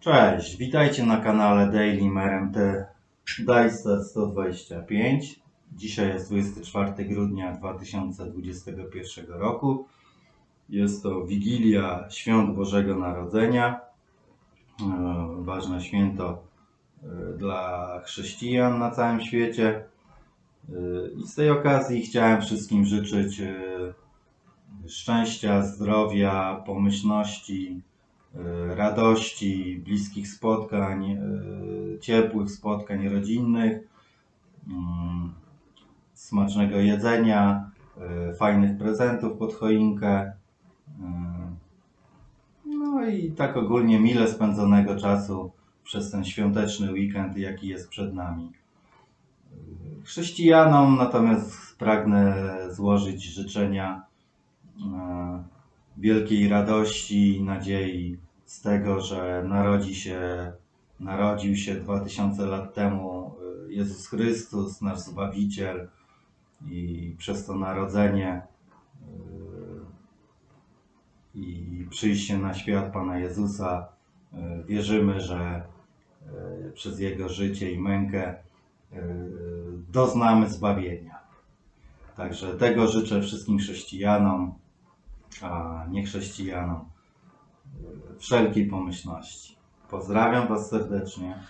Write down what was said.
Cześć, witajcie na kanale Daily MRMT Dajsta 125. Dzisiaj jest 24 grudnia 2021 roku. Jest to Wigilia Świąt Bożego Narodzenia. E, Ważne święto e, dla chrześcijan na całym świecie. E, I z tej okazji chciałem wszystkim życzyć szczęścia, zdrowia, pomyślności, radości, bliskich spotkań, e, ciepłych spotkań rodzinnych, mm, smacznego jedzenia, e, fajnych prezentów pod choinkę. e, No i tak ogólnie mile spędzonego czasu przez ten świąteczny weekend, jaki jest przed nami. E, Chrześcijanom natomiast pragnę złożyć życzenia e, wielkiej radości i nadziei z tego, że narodzi się, narodził się 2000 lat temu e, Jezus Chrystus, nasz Zbawiciel i przez to narodzenie e, i przyjście na świat Pana Jezusa e, wierzymy, że przez Jego życie i mękę doznamy zbawienia. Także tego życzę wszystkim chrześcijanom, a niechrześcijanom wszelkiej pomyślności. Pozdrawiam Was serdecznie.